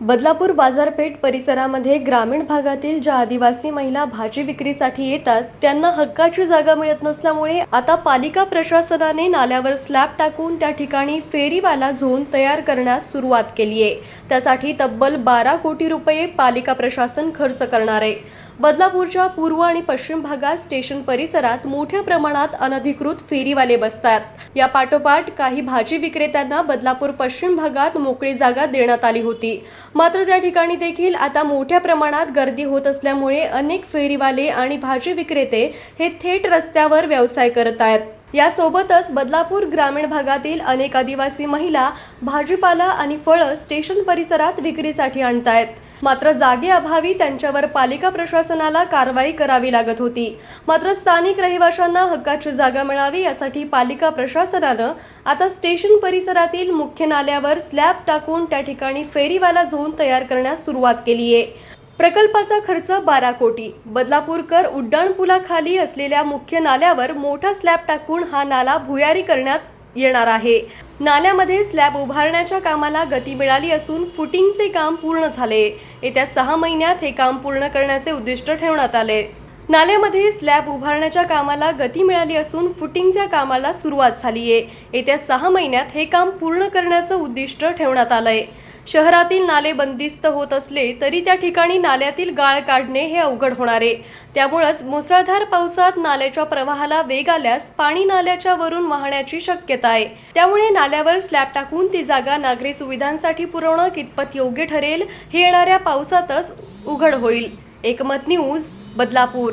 बदलापूर बाजारपेठ परिसरामध्ये ग्रामीण भागातील ज्या आदिवासी महिला भाजी विक्रीसाठी येतात त्यांना हक्काची जागा मिळत नसल्यामुळे आता पालिका प्रशासनाने नाल्यावर स्लॅब टाकून त्या ठिकाणी फेरीवाला झोन तयार करण्यास सुरुवात केली आहे त्यासाठी तब्बल बारा कोटी रुपये पालिका प्रशासन खर्च करणार आहे. बदलापूरच्या पूर्व आणि पश्चिम भागात स्टेशन परिसरात मोठ्या प्रमाणात अनधिकृत फेरीवाले बसतात. या पाठोपाठ काही भाजी विक्रेत्यांना बदलापूर पश्चिम भागात मोकळी जागा देण्यात आली होती. मात्र त्या ठिकाणी देखील आता मोठ्या प्रमाणात गर्दी होत असल्यामुळे अनेक फेरीवाले आणि भाजी विक्रेते हे थेट रस्त्यावर व्यवसाय करत आहेत. यासोबतच बदलापूर ग्रामीण भागातील अनेक आदिवासी महिला भाजीपाला आणि फळं स्टेशन परिसरात विक्रीसाठी आणतायत. मात्र जागेअभावी त्यांच्यावर पालिका प्रशासनाला कारवाई करावी लागत होती. मात्र स्थानिक रहिवाशांना हक्काची जागा मिळावी यासाठी पालिका प्रशासनानं आता स्टेशन परिसरातील मुख्य नाल्यावर स्लॅब टाकून त्या ठिकाणी फेरीवाला झोन तयार करण्यास सुरुवात केली आहे. प्रकल्पाचा खर्च बारा कोटी. बदलापूरकर उड्डाणपुलाखाली असलेल्या मुख्य नाल्यावर मोठा स्लॅब टाकून हा नाला भुयारी करण्यात येणार आहे. नाल्यामध्ये स्लॅब उभारण्याच्या कामाला गती मिळाली असून फुटिंगचे काम पूर्ण झाले. येत्या सहा महिन्यात हे काम पूर्ण करण्याचे उद्दिष्ट ठेवण्यात आले. नाल्यामध्ये स्लॅब उभारण्याच्या कामाला गती मिळाली असून फुटिंगच्या कामाला सुरुवात झाली आहे येत्या सहा महिन्यात हे काम पूर्ण करण्याचं उद्दिष्ट ठेवण्यात आलंय. शहरातील नाले बंदिस्त होत असले तरी त्या ठिकाणी नाल्यातील गाळ काढणे हे अवघड होणार आहे. त्यामुळंच मुसळधार पावसात नाल्याच्या प्रवाहाला वेग आल्यास पाणी नाल्याच्या वरून वाहण्याची शक्यता आहे. त्यामुळे नाल्यावर स्लॅब टाकून ती जागा नागरी सुविधांसाठी पुरवणं कितपत योग्य ठरेल हे येणाऱ्या पावसातच उघड होईल. एकमत न्यूज बदलापूर.